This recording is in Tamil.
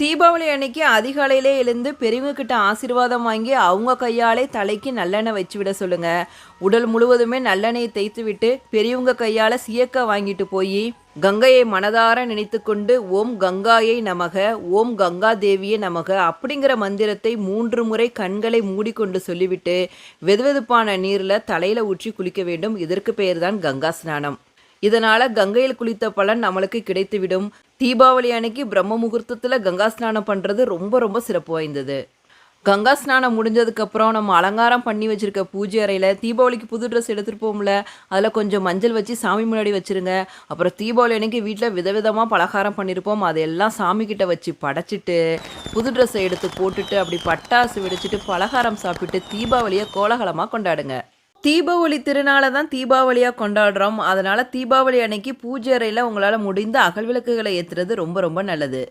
தீபாவளி அன்னைக்கு அதிகாலையிலே எழுந்து பெரியவங்கக்கிட்ட ஆசீர்வாதம் வாங்கி அவங்க கையாலே தலைக்கு நல்லெண்ணெய் வச்சு விட சொல்லுங்கள் உடல் முழுவதுமே நல்லெண்ணெயை தேய்த்து விட்டு பெரியவங்க கையால் சியக்க வாங்கிட்டு போய் கங்கையை மனதார நினைத்து கொண்டு ஓம் கங்காயை நமக ஓம் கங்கா தேவியை நமக அப்படிங்கிற மந்திரத்தை மூன்று முறை கண்களை மூடிக்கொண்டு சொல்லிவிட்டு வெதுவெதுப்பான நீரில் தலையில் ஊற்றி குளிக்க வேண்டும். இதற்கு பெயர்தான் கங்கா ஸ்நானம். இதனால் கங்கையில் குளித்த பலன் நம்மளுக்கு கிடைத்துவிடும். தீபாவளி அன்னைக்கு பிரம்ம முகூர்த்தத்தில் கங்கா ஸ்நானம் பண்ணுறது ரொம்ப ரொம்ப சிறப்பு வாய்ந்தது. கங்கா ஸ்நானம் முடிஞ்சதுக்கப்புறம் நம்ம அலங்காரம் பண்ணி வச்சுருக்க பூஜை அறையில் தீபாவளிக்கு புது ட்ரெஸ் எடுத்துகிட்டு போகும்ல அதில் கொஞ்சம் மஞ்சள் வச்சு சாமி முன்னாடி வச்சுருங்க. அப்புறம் தீபாவளி அன்னைக்கு வீட்டில் விதவிதமாக பலகாரம் பண்ணியிருப்போம் அதெல்லாம் சாமிக்கிட்ட வச்சு படைச்சிட்டு புது ட்ரெஸ்ஸை எடுத்து போட்டுட்டு அப்படி பட்டாசு வெடிச்சிட்டு பலகாரம் சாப்பிட்டு தீபாவளியை கோலாகலமாக கொண்டாடுங்க. தீபாவளி திருநாளை தான் தீபாவளியாக கொண்டாடுறோம். அதனால் தீபாவளி அன்னைக்கு பூஜை அறையில் உங்களால் முடிந்த அகல் விளக்குகளை ஏற்றுறது ரொம்ப ரொம்ப நல்லது.